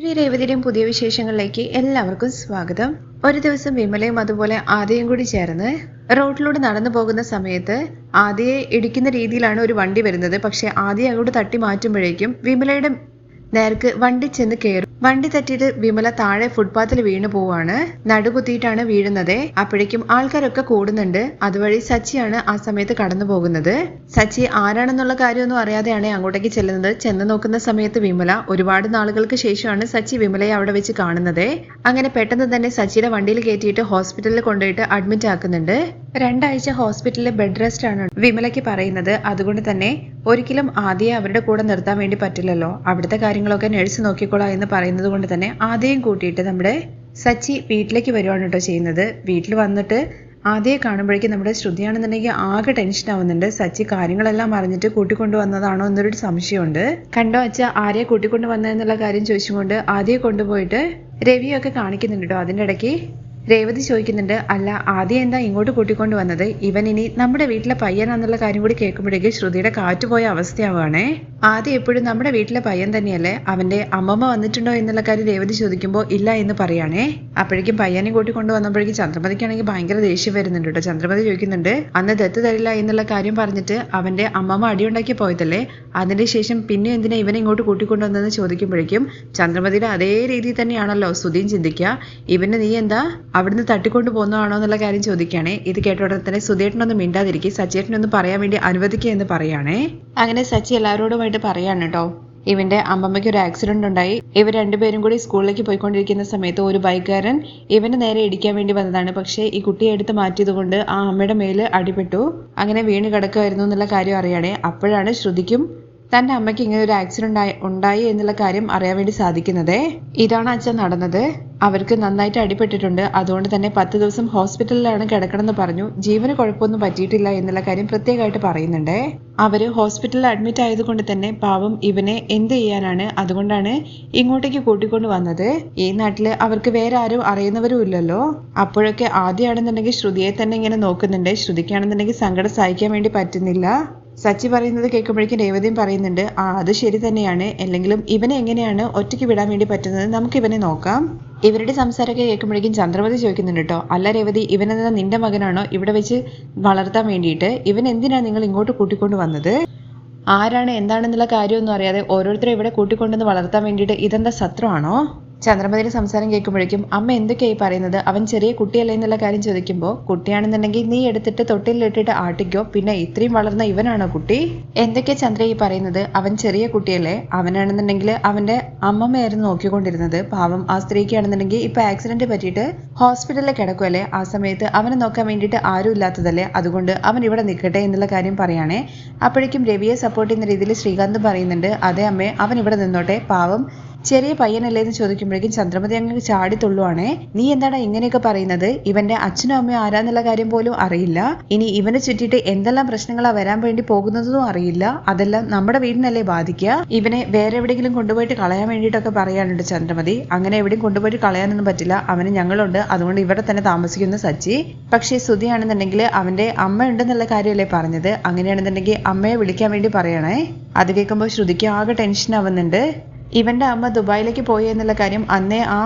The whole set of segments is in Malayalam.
ഇനി രേവതിയുടെയും പുതിയ വിശേഷങ്ങളിലേക്ക് എല്ലാവർക്കും സ്വാഗതം. ഒരു ദിവസം വിമലയും അതുപോലെ ആദ്യയും കൂടി ചേർന്ന് റോഡിലൂടെ നടന്നു പോകുന്ന സമയത്ത് ആദ്യയെ ഇടിക്കുന്ന രീതിയിലാണ് ഒരു വണ്ടി വരുന്നത്. പക്ഷെ ആദ്യം അങ്ങോട്ട് തട്ടി മാറ്റുമ്പോഴേക്കും വിമലയുടെ നേർക്ക് വണ്ടി ചെന്ന് കയറും വണ്ടി തട്ടിയിട്ട് വിമല താഴെ ഫുട്പാത്തിൽ വീണു പോവാണ്. നടുകുത്തിയിട്ടാണ് വീഴുന്നത്. അപ്പോഴേക്കും ആൾക്കാരൊക്കെ കൂടുന്നുണ്ട്. അതുവഴി സച്ചിയാണ് ആ സമയത്ത് കടന്നു പോകുന്നത്. സച്ചി ആരാണെന്നുള്ള കാര്യമൊന്നും അറിയാതെയാണ് അങ്ങോട്ടേക്ക് ചെല്ലുന്നത്. ചെന്ന് നോക്കുന്ന സമയത്ത് വിമല ഒരുപാട് നാളുകൾക്ക് ശേഷമാണ് സച്ചി വിമലയെ അവിടെ വെച്ച് കാണുന്നത്. അങ്ങനെ പെട്ടെന്ന് തന്നെ സച്ചിയുടെ വണ്ടിയിൽ കയറ്റിയിട്ട് ഹോസ്പിറ്റലിൽ കൊണ്ടുപോയിട്ട് അഡ്മിറ്റ് ആക്കുന്നുണ്ട്. രണ്ടാഴ്ച ഹോസ്പിറ്റലിൽ ബെഡ് റെസ്റ്റ് ആണ് വിമലയ്ക്ക് പറയുന്നത്. അതുകൊണ്ട് തന്നെ ഒരിക്കലും ആദ്യയെ അവരുടെ കൂടെ നിർത്താൻ വേണ്ടി പറ്റില്ലല്ലോ. അവിടുത്തെ കാര്യങ്ങളൊക്കെ നഴ്സ് നോക്കിക്കോളാം എന്ന് പറയുന്നത് കൊണ്ട് തന്നെ ആദ്യം കൂട്ടിയിട്ട് നമ്മുടെ സച്ചി വീട്ടിലേക്ക് വരുവാണ് കേട്ടോ ചെയ്യുന്നത്. വീട്ടിൽ വന്നിട്ട് ആദ്യം കാണുമ്പോഴേക്കും നമ്മുടെ ശ്രുതിയാണെന്നുണ്ടെങ്കിൽ ആകെ ടെൻഷൻ ആവുന്നുണ്ട്. സച്ചി കാര്യങ്ങളെല്ലാം അറിഞ്ഞിട്ട് കൂട്ടിക്കൊണ്ടു വന്നതാണോ എന്നൊരു സംശയമുണ്ട്. കണ്ടോ അച്ഛ ആരെയെ കൂട്ടിക്കൊണ്ടു വന്നതെന്നുള്ള കാര്യം ചോദിച്ചുകൊണ്ട് ആദ്യം കൊണ്ടുപോയിട്ട് രവിയൊക്കെ കാണിക്കുന്നുണ്ട് കേട്ടോ അതിന്റെ ഇടയ്ക്ക് രേവതി ചോദിക്കുന്നുണ്ട് അല്ല ആദ്യം എന്താ ഇങ്ങോട്ട് കൂട്ടിക്കൊണ്ട് വന്നത്? ഇവൻ ഇനി നമ്മുടെ വീട്ടിലെ പയ്യനാന്നുള്ള കാര്യം കൂടി കേൾക്കുമ്പോഴേക്കും ശ്രുതിയുടെ കാറ്റുപോയ അവസ്ഥയാവുകയാണേ. ആദ്യം എപ്പോഴും നമ്മുടെ വീട്ടിലെ പയ്യൻ തന്നെയല്ലേ? അവന്റെ അമ്മമ്മ വന്നിട്ടുണ്ടോ എന്നുള്ള കാര്യം രേവതി ചോദിക്കുമ്പോൾ ഇല്ല എന്ന് പറയാണേ. അപ്പോഴേക്കും പയ്യനെ കൂട്ടിക്കൊണ്ട് വന്നപ്പോഴേക്കും ചന്ദ്രമതിക്കാണെങ്കിൽ ഭയങ്കര ദേഷ്യം വരുന്നുണ്ട് കേട്ടോ. ചന്ദ്രമതി ചോദിക്കുന്നുണ്ട് അന്ന് ദത്ത് തരില്ല എന്നുള്ള കാര്യം പറഞ്ഞിട്ട് അവന്റെ അമ്മമ്മ അടിയുണ്ടാക്കി പോയതല്ലേ? അതിന്റെ ശേഷം പിന്നെ എന്തിനാ ഇവനെ ഇങ്ങോട്ട് കൂട്ടിക്കൊണ്ടുവന്നെന്ന് ചോദിക്കുമ്പോഴേക്കും ചന്ദ്രമതിയുടെ അതേ രീതിയിൽ തന്നെയാണല്ലോ സുധീൻ ചിന്തിക്കുക. ഇവന് നീ എന്താ അവിടുന്ന് തട്ടിക്കൊണ്ട് പോകുന്നതാണോ എന്നുള്ള കാര്യം ചോദിക്കുകയാണേ. ഇത് കേട്ട ഉടനെ തന്നെ സുധേട്ടനൊന്നും മിണ്ടാതിരിക്കും സച്ചേട്ടനൊന്ന് പറയാൻ വേണ്ടി അനുവദിക്കുക എന്ന് പറയുകയാണേ. അങ്ങനെ സച്ചി എല്ലാവരോടുമായിട്ട് പറയാണ് കേട്ടോ. ഇവന്റെ അമ്മമ്മയ്ക്ക് ഒരു ആക്സിഡന്റ് ഉണ്ടായി. ഇവർ രണ്ടുപേരും കൂടി സ്കൂളിലേക്ക് പോയിക്കൊണ്ടിരിക്കുന്ന സമയത്ത് ഒരു ബൈക്കുകാരൻ ഇവന് നേരെ ഇടിക്കാൻ വേണ്ടി വന്നതാണ്. പക്ഷേ ഈ കുട്ടിയെ എടുത്ത് മാറ്റിയതുകൊണ്ട് ആ അമ്മയുടെ മേൽ അടിപ്പെട്ടു അങ്ങനെ വീണ് കിടക്കുമായിരുന്നു എന്നുള്ള കാര്യം അറിയാണേ. അപ്പോഴാണ് ശ്രുതിക്കും തന്റെ അമ്മയ്ക്ക് ഇങ്ങനെ ഒരു ആക്സിഡന്റ് ഉണ്ടായി എന്നുള്ള കാര്യം അറിയാൻ വേണ്ടി സാധിക്കുന്നത്? ഇതാണ് അച്ഛൻ നടന്നത്. അവർക്ക് നന്നായിട്ട് അടിപ്പെട്ടിട്ടുണ്ട് അതുകൊണ്ട് തന്നെ പത്ത് ദിവസം ഹോസ്പിറ്റലിലാണ് കിടക്കണമെന്ന് പറഞ്ഞു. ജീവന് കുഴപ്പമൊന്നും പറ്റിയിട്ടില്ല എന്നുള്ള കാര്യം പ്രത്യേകമായിട്ട് പറയുന്നുണ്ട്. അവർ ഹോസ്പിറ്റലിൽ അഡ്മിറ്റ് ആയതുകൊണ്ട് തന്നെ പാവം ഇവനെ എന്ത് ചെയ്യാനാണ് അതുകൊണ്ടാണ് ഇങ്ങോട്ടേക്ക് കൂട്ടിക്കൊണ്ട് വന്നത്. ഈ നാട്ടിൽ അവർക്ക് വേറെ ആരും അറിയുന്നവരും ഇല്ലല്ലോ. അപ്പോഴൊക്കെ ആദ്യമാണെന്നുണ്ടെങ്കിൽ ശ്രുതിയെ തന്നെ ഇങ്ങനെ നോക്കുന്നുണ്ട്. ശ്രുതിക്കാണെന്നുണ്ടെങ്കിൽ സങ്കടം സഹിക്കാൻ വേണ്ടി പറ്റുന്നില്ല. സച്ചി പറയുന്നത് കേൾക്കുമ്പോഴേക്കും രേവതിയും പറയുന്നുണ്ട് ആ അത് ശരി തന്നെയാണ്. അല്ലെങ്കിലും ഇവനെ എങ്ങനെയാണ് ഒറ്റയ്ക്ക് വിടാൻ വേണ്ടി പറ്റുന്നത്? നമുക്ക് ഇവനെ നോക്കാം. ഇവരുടെ സംസാരമൊക്കെ കേൾക്കുമ്പോഴേക്കും ചന്ദ്രമതി ചോദിക്കുന്നുണ്ട് കേട്ടോ അല്ല രേവതി ഇവനെന്ന നിന്റെ മകനാണോ ഇവിടെ വെച്ച് വളർത്താൻ വേണ്ടിയിട്ട്? ഇവൻ എന്തിനാണ് നിങ്ങൾ ഇങ്ങോട്ട് കൂട്ടിക്കൊണ്ട് വന്നത്? ആരാണ്? എന്താണെന്നുള്ള കാര്യമൊന്നും അറിയാതെ ഓരോരുത്തരും ഇവിടെ കൂട്ടിക്കൊണ്ടുവന്ന് വളർത്താൻ വേണ്ടിയിട്ട് ഇതെന്താ സത്രമാണോ? ചന്ദ്രമതിയുടെ സംസാരം കേൾക്കുമ്പോഴേക്കും അമ്മ എന്തൊക്കെയായി പറയുന്നത്? അവൻ ചെറിയ കുട്ടിയല്ലേ എന്നുള്ള കാര്യം ചോദിക്കുമ്പോൾ കുട്ടിയാണെന്നുണ്ടെങ്കിൽ നീ എടുത്തിട്ട് തൊട്ടിലിട്ടിട്ട് ആട്ടിക്കോ. പിന്നെ ഇത്രയും വളർന്ന ഇവനാണോ കുട്ടി? എന്തൊക്കെ ചന്ദ്ര ഈ പറയുന്നത്? അവൻ ചെറിയ കുട്ടിയല്ലേ. അവനാണെന്നുണ്ടെങ്കിൽ അവന്റെ അമ്മമ്മയായിരുന്നു നോക്കിക്കൊണ്ടിരുന്നത്. പാവം ആ സ്ത്രീക്കാണെന്നുണ്ടെങ്കിൽ ഇപ്പൊ ആക്സിഡന്റ് പറ്റിയിട്ട് ഹോസ്പിറ്റലിൽ കിടക്കുമല്ലേ ആ സമയത്ത് അവനെ നോക്കാൻ വേണ്ടിയിട്ട് ആരും ഇല്ലാത്തതല്ലേ. അതുകൊണ്ട് അവൻ ഇവിടെ നിൽക്കട്ടെ എന്നുള്ള കാര്യം പറയുകയാണേ അപ്പോഴേക്കും രവിയെ സപ്പോർട്ട് ചെയ്യുന്ന രീതിയിൽ ശ്രീകാന്ത് പറയുന്നുണ്ട്. അതേ അമ്മേ അവൻ ഇവിടെ നിന്നോട്ടെ. പാവം ചെറിയ പയ്യനല്ലേ എന്ന് ചോദിക്കുമ്പോഴേക്കും ചന്ദ്രമതി അങ്ങ് ചാടിത്തുള്ളുവാണേ നീ എന്താടാ ഇങ്ങനെയൊക്കെ പറയുന്നത്? ഇവന്റെ അച്ഛനും അമ്മയും ആരാന്നുള്ള കാര്യം പോലും അറിയില്ല. ഇനി ഇവനെ ചുറ്റിയിട്ട് എന്തെല്ലാം പ്രശ്നങ്ങളാ വരാൻ വേണ്ടി പോകുന്നതെന്നും അറിയില്ല. അതെല്ലാം നമ്മുടെ വീടിനല്ലേ ബാധിക്കുക? ഇവനെ വേറെ എവിടെയെങ്കിലും കൊണ്ടുപോയിട്ട് കളയാൻ വേണ്ടിയിട്ടൊക്കെ പറയാനുണ്ട് ചന്ദ്രമതി. അങ്ങനെ എവിടെയും കൊണ്ടുപോയിട്ട് കളയാനൊന്നും പറ്റില്ല. അവന് ഞങ്ങളുണ്ട്. അതുകൊണ്ട് ഇവിടെ തന്നെ താമസിക്കുന്നു സച്ചി. പക്ഷേ സുധിയാണെന്നുണ്ടെങ്കിൽ അവന്റെ അമ്മ ഉണ്ടെന്നുള്ള കാര്യമല്ലേ പറഞ്ഞത്? അങ്ങനെയാണെന്നുണ്ടെങ്കിൽ അമ്മയെ വിളിക്കാൻ വേണ്ടി പറയണേ. അത് കേൾക്കുമ്പോൾ ശ്രുതിക്ക് ആകെ ടെൻഷൻ ആവുന്നുണ്ട്. ഇവന്റെ അമ്മ ദുബായിലേക്ക് പോയി എന്നുള്ള കാര്യം അന്നേ ആ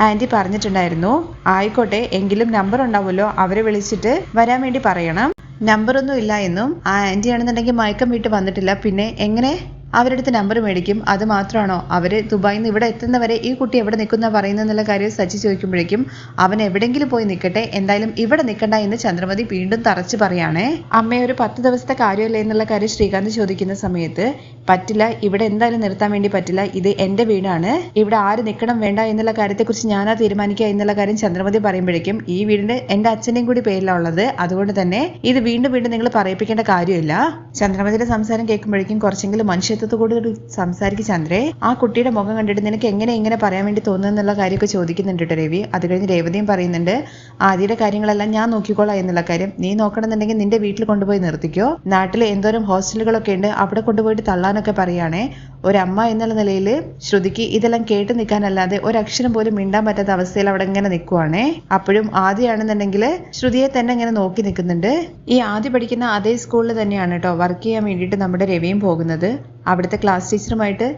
ആന്റി പറഞ്ഞിട്ടുണ്ടായിരുന്നു. ആയിക്കോട്ടെ എങ്കിലും നമ്പർ ഉണ്ടാവുമല്ലോ അവരെ വിളിച്ചിട്ട് വരാൻ വേണ്ടി പറയണം. നമ്പറൊന്നും ഇല്ല എന്നും ആ ആന്റി ആണെന്നുണ്ടെങ്കിൽ മയക്കം വിട്ട് വന്നിട്ടില്ല. പിന്നെ എങ്ങനെ? അവരുടെ അടുത്ത് നമ്പർ മേടിക്കും. അത് മാത്രമാണോ? അവർ ദുബായിൽ നിന്ന് ഇവിടെ എത്തുന്നവരെ ഈ കുട്ടി എവിടെ നിൽക്കുന്ന പറയുന്നെന്നുള്ള കാര്യം സച്ചി ചോദിക്കുമ്പോഴേക്കും അവൻ എവിടെങ്കിലും പോയി നിൽക്കട്ടെ. എന്തായാലും ഇവിടെ നിൽക്കണ്ട എന്ന് ചന്ദ്രമതി വീണ്ടും തറച്ചു പറയാണേ. അമ്മ ഒരു പത്ത് ദിവസത്തെ കാര്യമല്ലേ എന്നുള്ള കാര്യം ശ്രീകാന്ത് ചോദിക്കുന്ന സമയത്ത് പറ്റില്ല ഇവിടെ എന്തായാലും നിർത്താൻ വേണ്ടി പറ്റില്ല ഇത് എന്റെ വീടാണ് ഇവിടെ ആര് നിൽക്കണം വേണ്ട എന്നുള്ള കാര്യത്തെക്കുറിച്ച് ഞാനാ തീരുമാനിക്കുക എന്നുള്ള കാര്യം ചന്ദ്രമതി പറയുമ്പോഴേക്കും ഈ വീടിന് എന്റെ അച്ഛന്റെയും കൂടി പേരിലാണ് ഉള്ളത് അതുകൊണ്ട് തന്നെ ഇത് വീണ്ടും വീണ്ടും നിങ്ങൾ പറയിപ്പിക്കേണ്ട കാര്യമില്ല. ചന്ദ്രമതിയുടെ സംസാരം കേൾക്കുമ്പോഴേക്കും കുറച്ചെങ്കിലും മനുഷ്യത്വത്തോടുകൂടി സംസാരിക്കും ചന്ദ്രേ. ആ കുട്ടിയുടെ മുഖം കണ്ടിട്ട് നിനക്ക് എങ്ങനെ ഇങ്ങനെ പറയാൻ വേണ്ടി തോന്നുന്നു എന്നുള്ള കാര്യമൊക്കെ ചോദിക്കുന്നുണ്ട് കേട്ടോ രവി. അത് കഴിഞ്ഞ് രേവതിയും പറയുന്നുണ്ട് ആദ്യയുടെ കാര്യങ്ങളെല്ലാം ഞാൻ നോക്കിക്കോളാം എന്നുള്ള കാര്യം. നീ നോക്കണമെന്നുണ്ടെങ്കിൽ നിന്റെ വീട്ടിൽ കൊണ്ടുപോയി നിർത്തിക്കോ. നാട്ടിൽ എന്തോരം ഹോസ്റ്റലുകളൊക്കെ ഉണ്ട് അവിടെ കൊണ്ടുപോയിട്ട് തള്ളാനൊക്കെ പറയുകയാണേ. ഒരമ്മ എന്നുള്ള നിലയിൽ ശ്രുതിക്ക് ഇതെല്ലാം കേട്ട് നിൽക്കാനല്ലാതെ ഒരക്ഷരം പോലും മിണ്ടാൻ പറ്റാത്ത അവസ്ഥയിൽ അവിടെ ഇങ്ങനെ നിൽക്കുവാണേ. അപ്പോഴും ആദ്യമാണെന്നുണ്ടെങ്കിൽ ശ്രുതിയെ തന്നെ ഇങ്ങനെ നോക്കി നിൽക്കുന്നുണ്ട്. ഈ ആദ്യം പഠിക്കുന്ന അതേ സ്കൂളിൽ തന്നെയാണ് കേട്ടോ വർക്ക് ചെയ്യാൻ വേണ്ടിയിട്ട് നമ്മുടെ രവിയും പോകുന്നത്. അവിടുത്തെ ക്ലാസ് ടീച്ചറുമായിട്ട്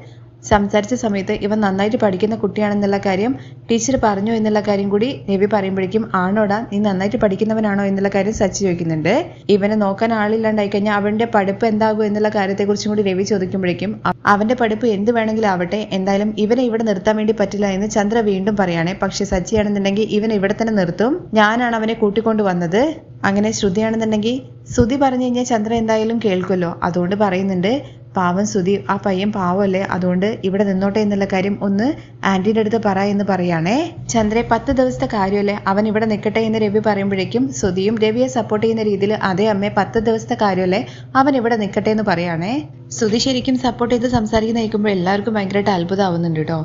സംസാരിച്ച സമയത്ത് ഇവൻ നന്നായിട്ട് പഠിക്കുന്ന കുട്ടിയാണെന്നുള്ള കാര്യം ടീച്ചർ പറഞ്ഞു എന്നുള്ള കാര്യം കൂടി രവി പറയുമ്പോഴേക്കും ആണോടാ നീ നന്നായിട്ട് പഠിക്കുന്നവനാണോ? എന്നുള്ള കാര്യം സച്ചി ചോദിക്കുന്നുണ്ട്. ഇവനെ നോക്കാൻ ആളില്ലാണ്ടായി കഴിഞ്ഞാൽ അവന്റെ പഠിപ്പ് എന്താകും എന്നുള്ള കാര്യത്തെക്കുറിച്ചും കൂടി രവി ചോദിക്കുമ്പോഴേക്കും അവന്റെ പഠിപ്പ് എന്ത് വേണമെങ്കിലും ആവട്ടെ എന്തായാലും ഇവനെ ഇവിടെ നിർത്താൻ വേണ്ടി പറ്റില്ല എന്ന് ചന്ദ്ര വീണ്ടും പറയാണേ. പക്ഷെ സച്ചിയാണെന്നുണ്ടെങ്കിൽ ഇവൻ ഇവിടെ തന്നെ നിർത്തും. ഞാനാണ് അവനെ കൂട്ടിക്കൊണ്ട് വന്നത്. അങ്ങനെ ശ്രുതിയാണെന്നുണ്ടെങ്കിൽ ശ്രുതി പറഞ്ഞു കഴിഞ്ഞാൽ ചന്ദ്ര എന്തായാലും കേൾക്കുമല്ലോ. അതുകൊണ്ട് പറയുന്നുണ്ട് പാവം സുധി ആ പയ്യൻ പാവമല്ലേ? അതുകൊണ്ട് ഇവിടെ നിന്നോട്ടെ എന്നുള്ള കാര്യം ഒന്ന് ആന്റിയുടെ അടുത്ത് പറ എന്ന് പറയുകയാണേ ചന്ദ്രെ പത്ത് ദിവസത്തെ കാര്യമല്ലേ? അവൻ ഇവിടെ നിൽക്കട്ടെ എന്ന് രവി പറയുമ്പോഴേക്കും സുധിയും രവിയെ സപ്പോർട്ട് ചെയ്യുന്ന രീതിയിൽ അതേ അമ്മേ പത്ത് ദിവസത്തെ കാര്യമല്ലേ? അവൻ ഇവിടെ നിൽക്കട്ടെ എന്ന് പറയുകയാണേ സുധി ശരിക്കും സപ്പോർട്ട് ചെയ്ത് സംസാരിക്കുന്ന കേൾക്കുമ്പോൾ എല്ലാവർക്കും ഭയങ്കരമായിട്ട് അത്ഭുതമാവുന്നുണ്ട് കേട്ടോ.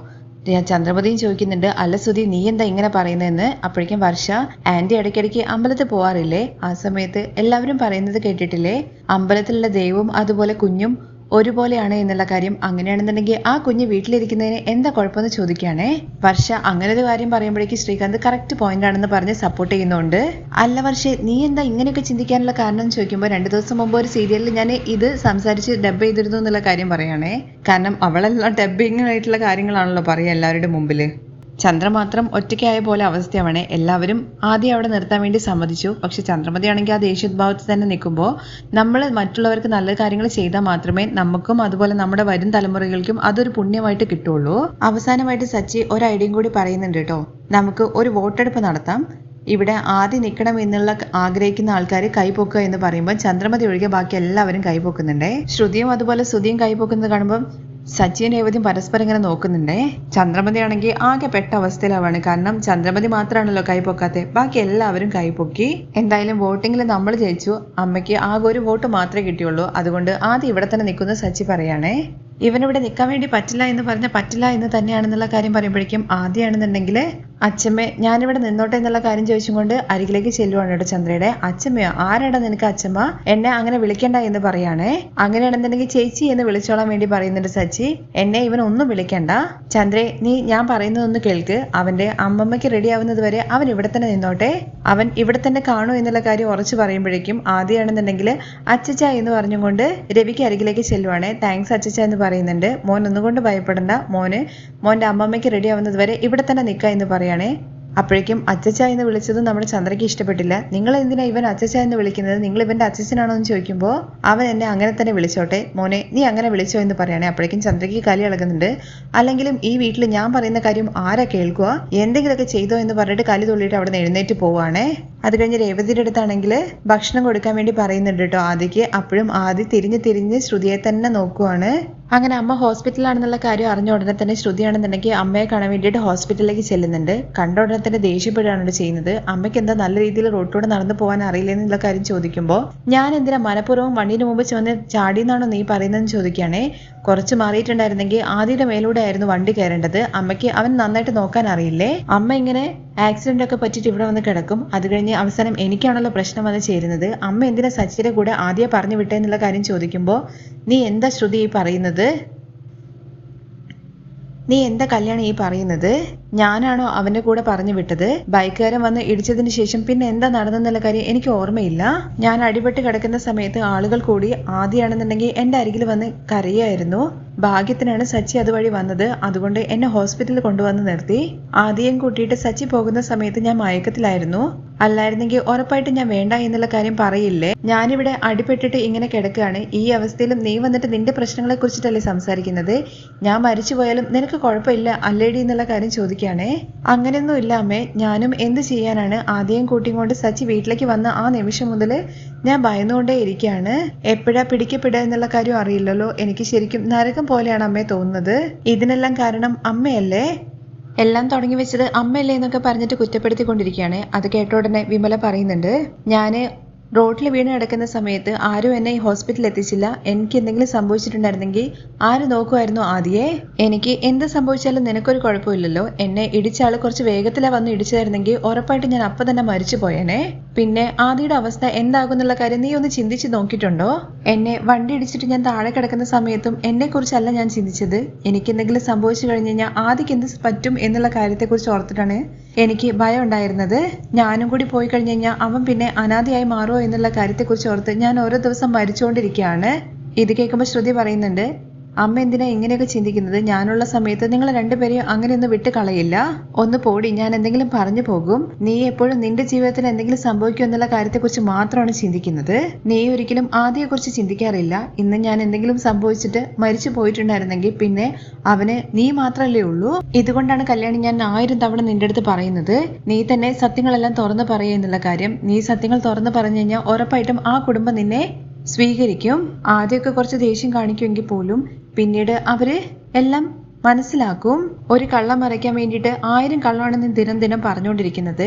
ചന്ദ്രമതിയും ചോദിക്കുന്നുണ്ട് അല്ല സുധി നീ എന്താ ഇങ്ങനെ പറയുന്നതെന്ന്? അപ്പോഴേക്കും വർഷ ആന്റി ഇടയ്ക്കിടയ്ക്ക് അമ്പലത്തിൽ പോവാറില്ലേ? ആ സമയത്ത് എല്ലാവരും പറയുന്നത് കേട്ടിട്ടില്ലേ? അമ്പലത്തിലുള്ള ദൈവവും അതുപോലെ കുഞ്ഞും ഒരുപോലെയാണ് എന്നുള്ള കാര്യം അങ്ങനെയാണെന്നുണ്ടെങ്കിൽ ആ കുഞ്ഞ് വീട്ടിലിരിക്കുന്നതിന് എന്താ കുഴപ്പമെന്ന് ചോദിക്കുകയാണേ. വർഷ അങ്ങനെ ഒരു കാര്യം പറയുമ്പോഴേക്കും ശ്രീകാന്ത് കറക്റ്റ് പോയിന്റ് ആണെന്ന് പറഞ്ഞ് സപ്പോർട്ട് ചെയ്യുന്നുണ്ട്. അല്ല വർഷ നീ എന്താ ഇങ്ങനെയൊക്കെ ചിന്തിക്കാനുള്ള കാരണം ചോദിക്കുമ്പോൾ രണ്ട് ദിവസം മുമ്പ് ഒരു സീരിയലിൽ ഞാൻ ഇത് സംസാരിച്ച് ഡബ് ചെയ്തിരുന്നു എന്നുള്ള കാര്യം പറയുകയാണേ കാരണം അവളെല്ലാം ഡബിങ് ആയിട്ടുള്ള കാര്യങ്ങളാണല്ലോ പറയുക എല്ലാവരുടെ മുമ്പിൽ ചന്ദ്ര മാത്രം ഒറ്റയ്ക്കായ പോലെ അവസ്ഥയാണ് എല്ലാവരും ആദ്യം അവിടെ നിർത്താൻ വേണ്ടി സമ്മതിച്ചു. പക്ഷെ ചന്ദ്രമതി ആണെങ്കിൽ ആ ദേഷ്യോദ്ഭാവത്തിൽ തന്നെ നിൽക്കുമ്പോൾ നമ്മൾ മറ്റുള്ളവർക്ക് നല്ല കാര്യങ്ങൾ ചെയ്താൽ മാത്രമേ നമുക്കും അതുപോലെ നമ്മുടെ വരും തലമുറകൾക്കും അതൊരു പുണ്യമായിട്ട് കിട്ടുള്ളൂ. അവസാനമായിട്ട് സച്ചി ഒരു ഐഡിയയും കൂടി പറയുന്നുണ്ട് കേട്ടോ. നമുക്ക് ഒരു വോട്ടെടുപ്പ് നടത്താം. ഇവിടെ ആദ്യം നിൽക്കണം എന്നുള്ള ആഗ്രഹിക്കുന്ന ആൾക്കാർ കൈപൊക്കുക എന്ന് പറയുമ്പോൾ ചന്ദ്രമതി ഒഴികെ ബാക്കി എല്ലാവരും കൈപൊക്കുന്നുണ്ടേ. ശ്രുതിയും അതുപോലെ ശ്രുതിയും കൈപൊക്കുന്നത് കാണുമ്പോൾ സച്ചിയും രേവതിയും പരസ്പരം ഇങ്ങനെ നോക്കുന്നുണ്ടേ? ചന്ദ്രമതി ആണെങ്കിൽ ആകെ പെട്ട അവസ്ഥയിലാവാണ്. കാരണം ചന്ദ്രമതി മാത്രമാണല്ലോ കൈ ബാക്കി എല്ലാവരും കൈ പൊക്കി. എന്തായാലും വോട്ടിങ്ങിൽ നമ്മൾ ജയിച്ചു. അമ്മയ്ക്ക് ആകെ ഒരു വോട്ട് മാത്രമേ കിട്ടിയുള്ളൂ. അതുകൊണ്ട് ആദ്യം ഇവിടെ തന്നെ നിൽക്കുന്ന സച്ചി പറയാണേ. ഇവനിവിടെ നിൽക്കാൻ വേണ്ടി പറ്റില്ല എന്ന് പറഞ്ഞാൽ പറ്റില്ല എന്ന് തന്നെയാണെന്നുള്ള കാര്യം പറയുമ്പോഴേക്കും ആദ്യമാണെന്നുണ്ടെങ്കിൽ അച്ഛമ്മേ ഞാനിവിടെ നിന്നോട്ടെ എന്നുള്ള കാര്യം ചോദിച്ചും കൊണ്ട് അരികിലേക്ക് ചെല്ലുവാണ് കേട്ടോ ചന്ദ്രയുടെ. അച്ഛമ്മയോ? ആരാടാ നിനക്ക് അച്ഛമ്മ? എന്നെ അങ്ങനെ വിളിക്കണ്ട എന്ന് പറയാണേ. അങ്ങനെയാണെന്നുണ്ടെങ്കിൽ ചേച്ചി എന്ന് വിളിച്ചോളാൻ വേണ്ടി പറയുന്നുണ്ട് സച്ചി. എന്നെ ഇവൻ ഒന്നും വിളിക്കണ്ട. ചന്ദ്രേ നീ ഞാൻ പറയുന്നതൊന്ന് കേൾക്ക്. അവന്റെ അമ്മമ്മയ്ക്ക് റെഡി ആവുന്നത് വരെ അവൻ ഇവിടെ തന്നെ നിന്നോട്ടെ. അവൻ ഇവിടെ തന്നെ കാണൂ എന്നുള്ള കാര്യം ഉറച്ചു പറയുമ്പോഴേക്കും ആദ്യമാണെന്നുണ്ടെങ്കിൽ അച്ചച്ച എന്ന് പറഞ്ഞുകൊണ്ട് രവിക്ക് അരികിലേക്ക് ചെല്ലുവാണേ. താങ്ക്സ് അച്ചച്ച എന്ന് പറയുന്നുണ്ട്. മോൻ ഒന്നുകൊണ്ട് ഭയപ്പെടണ്ട. മോനെ മോന്റെ അമ്മമ്മയ്ക്ക് റെഡി ആവുന്നത് വരെ ഇവിടെ തന്നെ നിൽക്കുക എന്ന് പറയാണേ അപ്പോഴേക്കും അച്ചച്ച എന്ന് വിളിച്ചത് നമ്മുടെ ചന്ദ്രയ്ക്ക് ഇഷ്ടപ്പെട്ടില്ല. നിങ്ങൾ എന്തിനാ ഇവൻ അച്ചച്ച എന്ന് വിളിക്കുന്നത്? നിങ്ങൾ ഇവന്റെ അച്ചച്ചനാണോ എന്ന് ചോദിക്കുമ്പോൾ അവൻ എന്നെ അങ്ങനെ തന്നെ വിളിച്ചോട്ടെ. മോനെ നീ അങ്ങനെ വിളിച്ചോ എന്ന് പറയണേ അപ്പോഴേക്കും ചന്ദ്രയ്ക്ക് കലി ഇളകുന്നുണ്ട് അല്ലെങ്കിലും ഈ വീട്ടിൽ ഞാൻ പറയുന്ന കാര്യം ആരാ കേൾക്കുക? എന്തെങ്കിലുമൊക്കെ ചെയ്തോ എന്ന് പറഞ്ഞിട്ട് കലി തുള്ളിയിട്ട് അവിടെ നിന്ന് എഴുന്നേറ്റ് പോവാണേ അത് കഴിഞ്ഞ് രേവതിയുടെ അടുത്താണെങ്കിൽ ഭക്ഷണം കൊടുക്കാൻ വേണ്ടി പറയുന്നുണ്ട് കേട്ടോ ആദിക്ക്. അപ്പോഴും ആദി തിരിഞ്ഞ് തിരിഞ്ഞ് ശ്രുതിയെ തന്നെ നോക്കുവാണ്. അങ്ങനെ അമ്മ ഹോസ്പിറ്റലാണെന്നുള്ള കാര്യം അറിഞ്ഞ ഉടനെ തന്നെ ശ്രുതിയാണെന്നുണ്ടെങ്കിൽ അമ്മയെ കാണാൻ വേണ്ടിയിട്ട് ഹോസ്പിറ്റലിലേക്ക് ചെല്ലുന്നുണ്ട്. കണ്ട ഉടനെ തന്നെ ദേഷ്യപ്പെടുകയാണ് ചെയ്യുന്നത്. അമ്മയ്ക്ക് എന്താ നല്ല രീതിയിൽ റോട്ടിലൂടെ നടന്നു പോകാൻ അറിയില്ല എന്നുള്ള കാര്യം ചോദിക്കുമ്പോൾ ഞാൻ എന്തിനാ മനഃപൂർവം വണ്ടിന് മുമ്പ് ചുവന്ന് ചാടിയെന്നാണോ നീ പറയുന്നതെന്ന് ചോദിക്കുകയാണേ. കുറച്ച് മാറിയിട്ടുണ്ടായിരുന്നെങ്കിൽ ആദ്യയുടെ മേലൂടെ ആയിരുന്നു വണ്ടി കയറേണ്ടത്. അമ്മയ്ക്ക് അവൻ നന്നായിട്ട് നോക്കാൻ അറിയില്ലേ? അമ്മ ഇങ്ങനെ ആക്സിഡന്റ് ഒക്കെ പറ്റിയിട്ട് ഇവിടെ വന്ന് കിടക്കും. അത് കഴിഞ്ഞ് അവസാനം എനിക്കാണല്ലോ പ്രശ്നം വന്ന് ചേരുന്നത്. അമ്മ എന്തിനാ സച്ചിയുടെ കൂടെ ആദ്യം പറഞ്ഞു വിട്ടേ എന്നുള്ള കാര്യം ചോദിക്കുമ്പോൾ നീ എന്താ ശ്രുതി ഈ പറയുന്നത്? നീ എന്താ കല്യാണം ഈ പറയുന്നത്? ഞാനാണോ അവന്റെ കൂടെ പറഞ്ഞു വിട്ടത്? ബൈക്കുകാരൻ വന്ന് ഇടിച്ചതിന് ശേഷം പിന്നെ എന്താ നടന്നെന്നുള്ള കാര്യം എനിക്ക് ഓർമ്മയില്ല. ഞാൻ അടിപെട്ട് കിടക്കുന്ന സമയത്ത് ആളുകൾ കൂടി ആദ്യമാണെന്നുണ്ടെങ്കിൽ എന്റെ അരികിൽ വന്ന് കരയായിരുന്നു. ഭാഗ്യത്തിനാണ് സച്ചി അതുവഴി വന്നത്. അതുകൊണ്ട് എന്നെ ഹോസ്പിറ്റലിൽ കൊണ്ടുവന്ന് നിർത്തി. ആദ്യം കൂട്ടിയിട്ട് സച്ചി പോകുന്ന സമയത്ത് ഞാൻ മയക്കത്തിലായിരുന്നു. അല്ലായിരുന്നെങ്കിൽ ഉറപ്പായിട്ട് ഞാൻ വേണ്ട എന്നുള്ള കാര്യം പറയില്ലേ? ഞാനിവിടെ അടിപ്പെട്ടിട്ട് ഇങ്ങനെ കിടക്കുകയാണ്. ഈ അവസ്ഥയിലും നീ വന്നിട്ട് നിന്റെ പ്രശ്നങ്ങളെ കുറിച്ചിട്ടല്ലേ സംസാരിക്കുന്നത്? ഞാൻ മരിച്ചു പോയാലും നിനക്ക് കുഴപ്പമില്ല അല്ലേടി എന്നുള്ള കാര്യം ചോദിക്കുകയാണേ അങ്ങനെയൊന്നും ഇല്ല അമ്മേ. ഞാനും എന്ത് ചെയ്യാനാണ് ആദ്യം കൂട്ടിയും കൊണ്ട് സച്ചി വീട്ടിലേക്ക് വന്ന ആ നിമിഷം മുതൽ ഞാൻ ഭയന്നുകൊണ്ടേ ഇരിക്കുകയാണ്. എപ്പോഴാ പിടിക്കപ്പെടുക എന്നുള്ള കാര്യം അറിയില്ലല്ലോ. എനിക്ക് ശരിക്കും നരകം പോലെയാണ് അമ്മയെ തോന്നുന്നത്. ഇതിനെല്ലാം കാരണം അമ്മയല്ലേ? എല്ലാം തുടങ്ങി വെച്ചത് അമ്മയല്ലേ എന്നൊക്കെ പറഞ്ഞിട്ട് കുറ്റപ്പെടുത്തിക്കൊണ്ടിരിക്കുകയാണ്. അത് കേട്ട ഉടനെ വിമല പറയുന്നുണ്ട്. ഞാൻ റോഡിൽ വീണ് കിടക്കുന്ന സമയത്ത് ആരും എന്നെ ഹോസ്പിറ്റലിൽ എത്തിച്ചില്ല. എനിക്ക് എന്തെങ്കിലും സംഭവിച്ചിട്ടുണ്ടായിരുന്നെങ്കിൽ ആര് നോക്കുമായിരുന്നു ആദ്യേ? എനിക്ക് എന്ത് സംഭവിച്ചാലും നിനക്കൊരു കുഴപ്പമില്ലല്ലോ. എന്നെ ഇടിച്ച ആൾ കുറച്ച് വേഗത്തിലാ വന്ന് ഇടിച്ചതായിരുന്നെങ്കിൽ ഉറപ്പായിട്ട് ഞാൻ അപ്പം തന്നെ മരിച്ചു പോയേനെ. പിന്നെ ആദിയുടെ അവസ്ഥ എന്താകുന്നുള്ള കാര്യം നീ ഒന്ന് ചിന്തിച്ച് നോക്കിയിട്ടുണ്ടോ? എന്നെ വണ്ടി ഇടിച്ചിട്ട് ഞാൻ താഴെ കിടക്കുന്ന സമയത്തും എന്നെ കുറിച്ചല്ല ഞാൻ ചിന്തിച്ചത്. എനിക്ക് എന്തെങ്കിലും സംഭവിച്ചു കഴിഞ്ഞു കഴിഞ്ഞാൽ ആദിക്ക് എന്ത് പറ്റും എന്നുള്ള കാര്യത്തെക്കുറിച്ച് ഓർത്തിട്ടാണ് എനിക്ക് ഭയം ഉണ്ടായിരുന്നത്. ഞാനും കൂടി പോയി കഴിഞ്ഞു കഴിഞ്ഞാൽ അവൻ പിന്നെ അനാഥയായി മാറുമോ എന്നുള്ള കാര്യത്തെക്കുറിച്ച് ഓർത്ത് ഞാൻ ഓരോ ദിവസം മരിച്ചുകൊണ്ടിരിക്കുകയാണ്. ഇത് കേൾക്കുമ്പോൾ ശ്രുതി പറയുന്നുണ്ട് അമ്മ എന്തിനാ ഇങ്ങനെയൊക്കെ ചിന്തിക്കുന്നത്? ഞാനുള്ള സമയത്ത് നിങ്ങൾ രണ്ടുപേരെയും അങ്ങനെയൊന്നും വിട്ട് കളയില്ല ഒന്ന് പോടി ഞാൻ എന്തെങ്കിലും പറഞ്ഞു പോകും. നീ എപ്പോഴും നിന്റെ ജീവിതത്തിൽ എന്തെങ്കിലും സംഭവിക്കും എന്നുള്ള കാര്യത്തെക്കുറിച്ച് മാത്രമാണ് ചിന്തിക്കുന്നത്. നീ ഒരിക്കലും ആദ്യയെക്കുറിച്ച് ചിന്തിക്കാറില്ല. ഇന്ന് ഞാൻ എന്തെങ്കിലും സംഭവിച്ചിട്ട് മരിച്ചു പോയിട്ടുണ്ടായിരുന്നെങ്കിൽ പിന്നെ അവന് നീ മാത്രമല്ലേ ഉള്ളൂ? ഇതുകൊണ്ടാണ് കല്യാണി ഞാൻ ആയിരം തവണ നിന്റെ അടുത്ത് പറയുന്നത്. നീ തന്നെ സത്യങ്ങളെല്ലാം തുറന്നു പറയുക എന്നുള്ള കാര്യം. നീ സത്യങ്ങൾ തുറന്നു പറഞ്ഞു കഴിഞ്ഞാൽ ഉറപ്പായിട്ടും ആ കുടുംബം നിന്നെ സ്വീകരിക്കും. ആദ്യമൊക്കെ കുറച്ച് ദേഷ്യം കാണിക്കുമെങ്കിൽ പോലും പിന്നീട് അവർ എല്ലാം മനസ്സിലാക്കും. ഒരു കള്ളം മറയ്ക്കാൻ വേണ്ടിയിട്ട് ആയിരം കള്ളമാണ് നീ ദിനം ദിനം പറഞ്ഞുകൊണ്ടിരിക്കുന്നത്.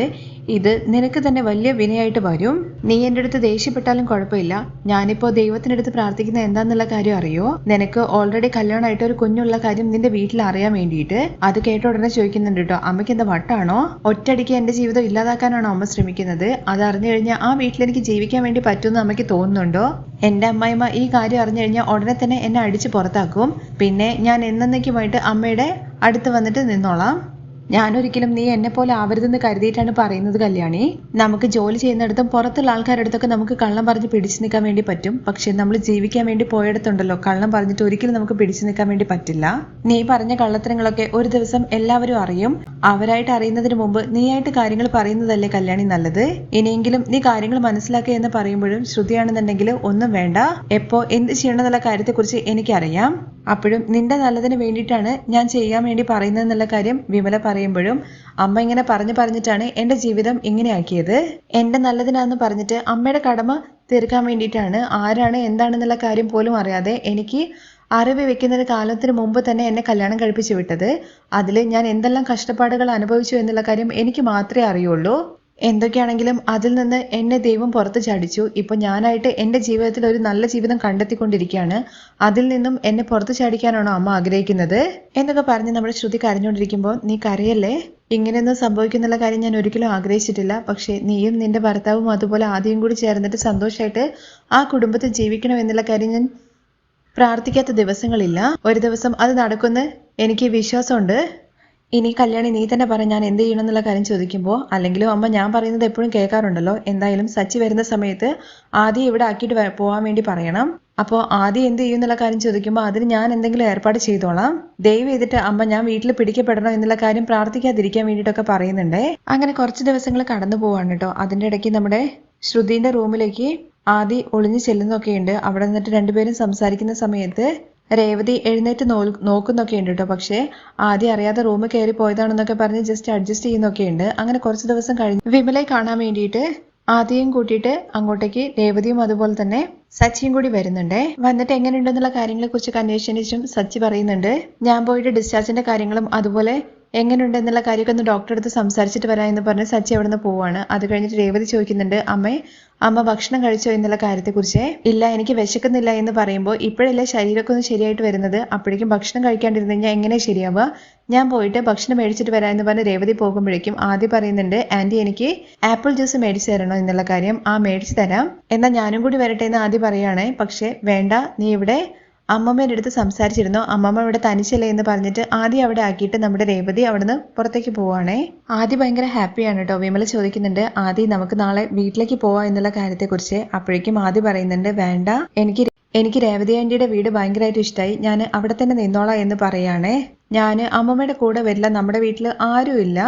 ഇത് നിനക്ക് തന്നെ വലിയ വിനയായിട്ട് വരും. നീ എന്റെ അടുത്ത് ദേഷ്യപ്പെട്ടാലും കുഴപ്പമില്ല. ഞാനിപ്പോൾ ദൈവത്തിന്റെ അടുത്ത് പ്രാർത്ഥിക്കുന്ന എന്താന്നുള്ള കാര്യം അറിയോ? നിനക്ക് ഓൾറെഡി കല്യാണമായിട്ട് ഒരു കുഞ്ഞുള്ള കാര്യം നിന്റെ വീട്ടിൽ അറിയാൻ വേണ്ടിയിട്ട് അത് കേട്ട ഉടനെ ചോദിക്കുന്നുണ്ട് കേട്ടോ അമ്മയ്ക്ക് എന്താ വട്ടാണോ? ഒറ്റയടിക്ക് എന്റെ ജീവിതം ഇല്ലാതാക്കാനാണോ അമ്മ ശ്രമിക്കുന്നത്? അത് അറിഞ്ഞു കഴിഞ്ഞാൽ ആ വീട്ടിൽ എനിക്ക് ജീവിക്കാൻ വേണ്ടി പറ്റുമെന്ന് അമ്മയ്ക്ക് തോന്നുന്നുണ്ടോ? എന്റെ അമ്മായിമ്മ ഈ കാര്യം അറിഞ്ഞു കഴിഞ്ഞാൽ ഉടനെ തന്നെ എന്നെ അടിച്ച് പുറത്താക്കും. പിന്നെ ഞാൻ എന്നേക്കുമായിട്ട് അമ്മയുടെ അടുത്ത് വന്നിട്ട് നിന്നോളാം. ഞാനൊരിക്കലും നീ എന്നെ പോലെ ആവരുതെന്ന് കരുതിയിട്ടാണ് പറയുന്നത് കല്യാണി. നമുക്ക് ജോലി ചെയ്യുന്നിടത്തും പുറത്തുള്ള ആൾക്കാരുടെ അടുത്തൊക്കെ നമുക്ക് കള്ളം പറഞ്ഞ് പിടിച്ചു നിൽക്കാൻ വേണ്ടി പറ്റും. പക്ഷെ നമ്മൾ ജീവിക്കാൻ വേണ്ടി പോയിടത്തുണ്ടല്ലോ കള്ളം പറഞ്ഞിട്ട് ഒരിക്കലും നമുക്ക് പിടിച്ചു നിൽക്കാൻ വേണ്ടി പറ്റില്ല. നീ പറഞ്ഞ കള്ളത്തരങ്ങളൊക്കെ ഒരു ദിവസം എല്ലാവരും അറിയും. അവരായിട്ട് അറിയുന്നതിന് മുമ്പ് നീയായിട്ട് കാര്യങ്ങൾ പറയുന്നതല്ലേ കല്യാണി നല്ലത്? ഇനിയെങ്കിലും നീ കാര്യങ്ങൾ മനസ്സിലാക്കുക എന്ന് പറയുമ്പോഴും ശ്രുതിയാണെന്നുണ്ടെങ്കിൽ ഒന്നും വേണ്ട. എപ്പോ എന്ത് ചെയ്യണമെന്നുള്ള കാര്യത്തെക്കുറിച്ച് എനിക്കറിയാം. അപ്പോഴും നിന്റെ നല്ലതിന് വേണ്ടിയിട്ടാണ് ഞാൻ ചെയ്യാൻ വേണ്ടി പറയുന്നത് എന്നുള്ള കാര്യം വിമല പറയുമ്പോഴും അമ്മ ഇങ്ങനെ പറഞ്ഞു പറഞ്ഞിട്ടാണ് എന്റെ ജീവിതം ഇങ്ങനെയാക്കിയത്. എന്റെ നല്ലതിനാന്ന് പറഞ്ഞിട്ട് അമ്മയുടെ കടമ തീർക്കാൻ വേണ്ടിയിട്ടാണ്. ആരാണ് എന്താണെന്നുള്ള കാര്യം പോലും അറിയാതെ എനിക്ക് അറിവ് വെക്കുന്ന കാലത്തിന് മുമ്പ് തന്നെ എന്നെ കല്യാണം കഴിപ്പിച്ചു വിട്ടത്. അതിൽ ഞാൻ എന്തെല്ലാം കഷ്ടപ്പാടുകൾ അനുഭവിച്ചു എന്നുള്ള കാര്യം എനിക്ക് മാത്രമേ അറിയുള്ളൂ. എന്തൊക്കെയാണെങ്കിലും അതിൽ നിന്ന് എന്നെ ദൈവം പുറത്ത് ചാടിച്ചു. ഇപ്പൊ ഞാനായിട്ട് എന്റെ ജീവിതത്തിൽ ഒരു നല്ല ജീവിതം കണ്ടെത്തിക്കൊണ്ടിരിക്കുകയാണ്. അതിൽ നിന്നും എന്നെ പുറത്ത് ചാടിക്കാനാണോ അമ്മ ആഗ്രഹിക്കുന്നത്? എന്നൊക്കെ പറഞ്ഞ് നമ്മുടെ ശ്രുതി കരഞ്ഞുകൊണ്ടിരിക്കുമ്പോൾ നീ കരയല്ലേ? ഇങ്ങനെയൊന്നും സംഭവിക്കുന്നുള്ള കാര്യം ഞാൻ ഒരിക്കലും ആഗ്രഹിച്ചിട്ടില്ല. പക്ഷേ നീയും നിന്റെ ഭർത്താവും അതുപോലെ ആദ്യം കൂടി ചേർന്നിട്ട് സന്തോഷമായിട്ട് ആ കുടുംബത്തിൽ ജീവിക്കണം എന്നുള്ള കാര്യം ഞാൻ പ്രാർത്ഥിക്കാത്ത ദിവസങ്ങളില്ല. ഒരു ദിവസം അത് നടക്കുമെന്ന് എനിക്ക് വിശ്വാസമുണ്ട്. ഇനി കല്യാണി നീ തന്നെ പറ ഞാൻ എന്ത് ചെയ്യണം എന്നുള്ള കാര്യം ചോദിക്കുമ്പോൾ അല്ലെങ്കിലും അമ്മ ഞാൻ പറയുന്നത് എപ്പോഴും കേൾക്കാറുണ്ടല്ലോ. എന്തായാലും സച്ചി വരുന്ന സമയത്ത് ആദ്യം ഇവിടെ ആക്കിയിട്ട് പോകാൻ വേണ്ടി പറയണം. അപ്പോൾ ആദ്യം എന്ത് ചെയ്യും എന്നുള്ള കാര്യം ചോദിക്കുമ്പോൾ അതിന് ഞാൻ എന്തെങ്കിലും ഏർപ്പാട് ചെയ്തോളാം. ദയവ് ചെയ്തിട്ട് അമ്മ ഞാൻ വീട്ടിൽ പിടിക്കപ്പെടണം എന്നുള്ള കാര്യം പ്രാർത്ഥിക്കാതിരിക്കാൻ വേണ്ടിയിട്ടൊക്കെ പറയുന്നുണ്ടേ. അങ്ങനെ കുറച്ച് ദിവസങ്ങൾ കടന്നു പോവാണ് കേട്ടോ. അതിന്റെ ഇടയ്ക്ക് നമ്മുടെ ശ്രുതിന്റെ റൂമിലേക്ക് ആദി ഒളിഞ്ഞു ചെല്ലുന്നൊക്കെയുണ്ട്. അവിടെ നിന്നിട്ട് രണ്ടുപേരും സംസാരിക്കുന്ന സമയത്ത് രേവതി എഴുന്നേറ്റ് നോ നോക്കുന്നൊക്കെ ഉണ്ട് കേട്ടോ പക്ഷേ ആദ്യം അറിയാതെ റൂമിൽ കയറി പോയതാണെന്നൊക്കെ പറഞ്ഞ് ജസ്റ്റ് അഡ്ജസ്റ്റ് ചെയ്യുന്നൊക്കെ ഉണ്ട് അങ്ങനെ കുറച്ച് ദിവസം കഴിഞ്ഞ് വിമലയെ കാണാൻ വേണ്ടിയിട്ട് ആദ്യം കൂട്ടിയിട്ട് അങ്ങോട്ടേക്ക് രേവതിയും അതുപോലെ തന്നെ സച്ചിയും കൂടി വരുന്നുണ്ട്. വന്നിട്ട് എങ്ങനെയുണ്ടെന്നുള്ള കാര്യങ്ങളെ കുറിച്ചൊക്കെ അന്വേഷിച്ചതിനും സച്ചി പറയുന്നുണ്ട് ഞാൻ പോയിട്ട് ഡിസ്ചാർജിന്റെ കാര്യങ്ങളും അതുപോലെ എങ്ങനെയുണ്ട് എന്നുള്ള കാര്യമൊക്കെ ഒന്ന് ഡോക്ടറെ അടുത്ത് സംസാരിച്ചിട്ട് വരാം എന്ന് പറഞ്ഞ് സച്ചി അവിടെ നിന്ന് പോവാണ്. അത് കഴിഞ്ഞിട്ട് രേവതി ചോദിക്കുന്നുണ്ട് അമ്മേ അമ്മ ഭക്ഷണം കഴിച്ചോ എന്നുള്ള കാര്യത്തെക്കുറിച്ച്? ഇല്ല എനിക്ക് വിശക്കുന്നില്ല എന്ന് പറയുമ്പോൾ ഇപ്പോഴല്ലേ ശരീരമൊക്കെ ഒന്ന് ശരിയായിട്ട് വരുന്നത്. അപ്പോഴേക്കും ഭക്ഷണം കഴിക്കാണ്ടിരുന്ന് കഴിഞ്ഞാൽ എങ്ങനെ ശരിയാവുക? ഞാൻ പോയിട്ട് ഭക്ഷണം മേടിച്ചിട്ട് വരാം എന്ന് പറഞ്ഞ് രേവതി പോകുമ്പോഴേക്കും ആദ്യം പറയുന്നുണ്ട് ആന്റി എനിക്ക് ആപ്പിൾ ജ്യൂസ് മേടിച്ച് തരണോ എന്നുള്ള കാര്യം. ആ മേടിച്ച് തരാം. എന്നാൽ ഞാനും കൂടി വരട്ടെ എന്ന് ആദ്യം പറയുകയാണേ പക്ഷേ വേണ്ട നീ ഇവിടെ അമ്മമ്മയുടെ അടുത്ത് സംസാരിച്ചിരുന്നു. അമ്മമ്മ ഇവിടെ തനിച്ചല്ലേ എന്ന് പറഞ്ഞിട്ട് ആദ്യം അവിടെ ആക്കിയിട്ട് നമ്മുടെ രേവതി അവിടുന്ന് പുറത്തേക്ക് പോവാണേ. ആദ്യം ഭയങ്കര ഹാപ്പിയാണ് കേട്ടോ വിമല ചോദിക്കുന്നുണ്ട് ആദ്യം നമുക്ക് നാളെ വീട്ടിലേക്ക് പോവാ എന്നുള്ള കാര്യത്തെക്കുറിച്ച്. അപ്പോഴേക്കും ആദ്യം പറയുന്നുണ്ട് വേണ്ട. എനിക്ക് എനിക്ക് രേവതി ആന്റിയുടെ വീട് ഭയങ്കരമായിട്ട് ഇഷ്ടമായി ഞാൻ അവിടെ തന്നെ നിന്നോളാം എന്ന് പറയാണേ. ഞാൻ അമ്മമ്മയുടെ കൂടെ വരില്ല നമ്മുടെ വീട്ടിൽ ആരുമില്ല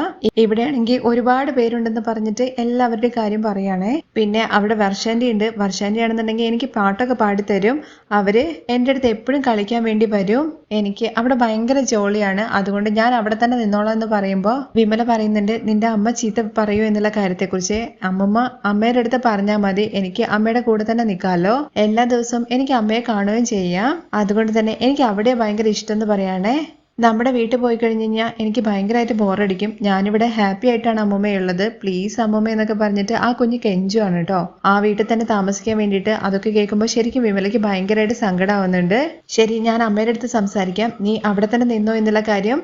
ഇവിടെയാണെങ്കിൽ ഒരുപാട് പേരുണ്ടെന്ന് പറഞ്ഞിട്ട് എല്ലാവരുടെയും കാര്യം പറയാണേ. പിന്നെ അവിടെ വർഷാന്റെ ഉണ്ട്. വർഷാന്റെ ആണെന്നുണ്ടെങ്കിൽ എനിക്ക് പാട്ടൊക്കെ പാടിത്തരും. അവർ എന്റെ അടുത്ത് എപ്പോഴും കളിക്കാൻ വേണ്ടി വരും. എനിക്ക് അവിടെ ഭയങ്കര ജോളിയാണ്. അതുകൊണ്ട് ഞാൻ അവിടെ തന്നെ നിന്നോളാം എന്ന് പറയുമ്പോൾ വിമല പറയുന്നുണ്ട് നിന്റെ അമ്മ ചീത്ത പറയൂ എന്നുള്ള കാര്യത്തെക്കുറിച്ച്. അമ്മമ്മ അമ്മയുടെ അടുത്ത് പറഞ്ഞാൽ മതി. എനിക്ക് അമ്മയുടെ കൂടെ തന്നെ നിൽക്കാമല്ലോ എല്ലാ ദിവസവും എനിക്ക് അമ്മയെ കാണുകയും ചെയ്യാം. അതുകൊണ്ട് തന്നെ എനിക്ക് അവിടെ ഭയങ്കര ഇഷ്ടം എന്ന് പറയാണേ. നമ്മുടെ വീട്ടിൽ പോയി കഴിഞ്ഞ് കഴിഞ്ഞാൽ എനിക്ക് ഭയങ്കരമായിട്ട് ബോറടിക്കും. ഞാനിവിടെ ഹാപ്പി ആയിട്ടാണ് അമ്മൂമ്മയുള്ളത് പ്ലീസ് അമ്മൂമ്മ എന്നൊക്കെ പറഞ്ഞിട്ട് ആ കുഞ്ഞ് കെഞ്ചുവാണ് കേട്ടോ. ആ വീട്ടിൽ തന്നെ താമസിക്കാൻ വേണ്ടിയിട്ട് അതൊക്കെ കേൾക്കുമ്പോൾ ശരിക്കും വിമലയ്ക്ക് ഭയങ്കരമായിട്ട് സങ്കടമാവുന്നുണ്ട് ശരി ഞാൻ അമ്മയുടെ അടുത്ത് സംസാരിക്കാം. നീ അവിടെ തന്നെ നിന്നോ എന്നുള്ള കാര്യം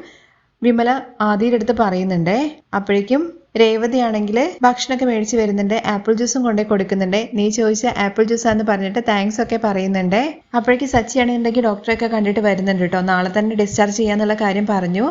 വിമല ആദ്യയുടെ അടുത്ത് പറയുന്നുണ്ടേ. അപ്പോഴേക്കും രേവതി ആണെങ്കിൽ ഭക്ഷണമൊക്കെ മേടിച്ച് വരുന്നുണ്ട് ആപ്പിൾ ജ്യൂസും കൊണ്ടേ കൊടുക്കുന്നുണ്ട്. നീ ചോദിച്ച ആപ്പിൾ ജ്യൂസ് ആന്ന് പറഞ്ഞിട്ട് താങ്ക്സ് ഒക്കെ പറയുന്നുണ്ട്. അപ്പോഴേക്ക് സച്ചിയാണെന്നുണ്ടെങ്കിൽ ഡോക്ടറെ ഡോക്ടറെയൊക്കെ കണ്ടിട്ട് വരുന്നുണ്ട് കേട്ടോ. നാളെ തന്നെ ഡിസ്ചാർജ് ചെയ്യാന്നുള്ള കാര്യം പറഞ്ഞു.